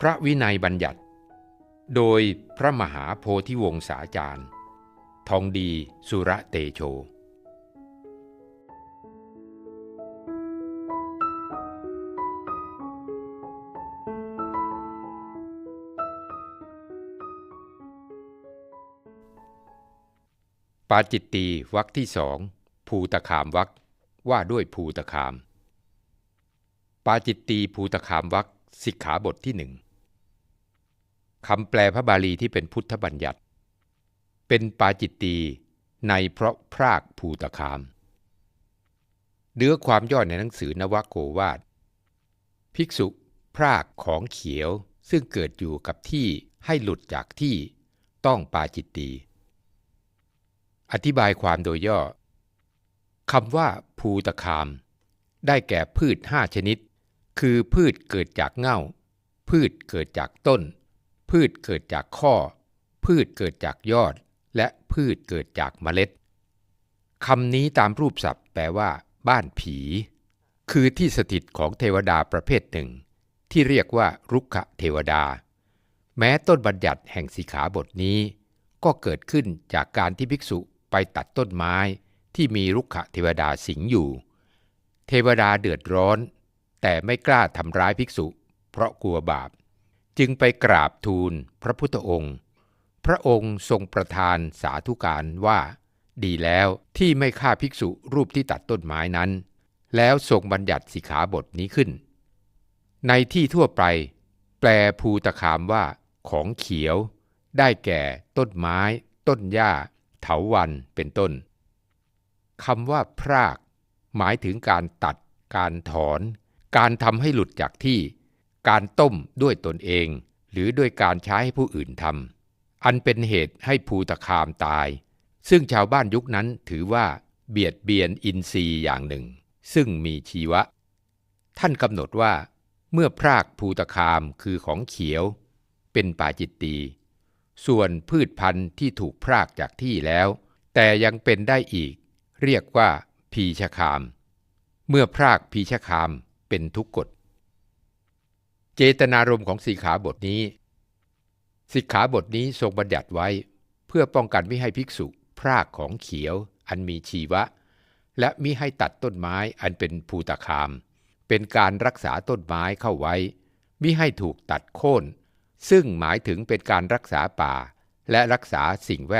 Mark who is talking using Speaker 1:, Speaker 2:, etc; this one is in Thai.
Speaker 1: พระวินัยบัญญัติ โดยพระมหาโพธิวงศาจารย์ ทองดีสุระเตโชปาจิตตีวรรคที่สองภูตคามวรรคว่าด้วยภูตคาม ปาจิตตีภูตคามวรรคสิกขาบทที่หนึ่ง คำแปลพระบาลีที่เป็นพุทธบัญญัติ เป็นปาจิตตีในเพราะพรากภูตคาม เนื้อความย่อในหนังสือนวโกวาท ภิกษุพรากของเขียวซึ่งเกิดอยู่กับที่ให้หลุดจากที่ต้องปาจิตตีอธิบายความโดยย่อคำว่าภูตคาม ได้แก่พืชห้าชนิด คือพืชเกิดจากเง่า พืชเกิดจากต้น พืชเกิดจากข้อ พืชเกิดจากยอด และพืชเกิดจากเมล็ดคำนี้ตามรูปศัพท์แปลว่า บ้านผี คือที่สถิตของเทวดาประเภทหนึ่ง ที่เรียกว่ารุกขเทวดา แม้ต้นบัญญัติแห่งสีขาบทนี้ ก็เกิดขึ้นจากการที่ภิกษุไปตัดต้นไม้ที่มีรุกขเทวดาสิงอยู่ เทวดาเดือดร้อน แต่ไม่กล้าทำร้ายภิกษุ เพราะกลัวบาป จึงไปกราบทูลพระพุทธองค์ พระองค์ทรงประทานสาธุการว่า ดีแล้วที่ไม่ฆ่าภิกษุรูปที่ตัดต้นไม้นั้น แล้วทรงบัญญัติสิกขาบทนี้ขึ้น ในที่ทั่วไป แปลภูตคามว่า ของเขียว ได้แก่ต้นไม้ ต้นหญ้า เถาวันเป็นต้นคำว่าพราก หมายถึงการตัด การถอน การทำให้หลุดจากที่ การต้มด้วยตนเอง หรือด้วยการใช้ให้ผู้อื่นทำอันเป็นเหตุให้ภูตคามตาย ซึ่งชาวบ้านยุคนั้นถือว่าเบียดเบียนอินทรีย์อย่างหนึ่ง ซึ่งมีชีวะ ท่านกำหนดว่า เมื่อพรากภูตคามคือของเขียว เป็นป่าจิตตีส่วนพืชพันธุ์ที่ถูกพรากจากที่แล้ว แต่ยังเป็นได้อีก เรียกว่าพีชคาม เมื่อพรากพีชคามเป็นทุกกฎ เจตนารมณ์ของสีขาบทนี้ สิกขาบทนี้ทรงบัญญัติไว้ เพื่อป้องกันไม่ให้ภิกษุพรากของเขียว อันมีชีวะ และมิให้ตัดต้นไม้อันเป็นภูตคาม เป็นการรักษาต้นไม้เข้าไว้ มิให้ถูกตัดโค่นซึ่งหมายถึงเป็นการรักษาป่าและรักษาสิ่งแว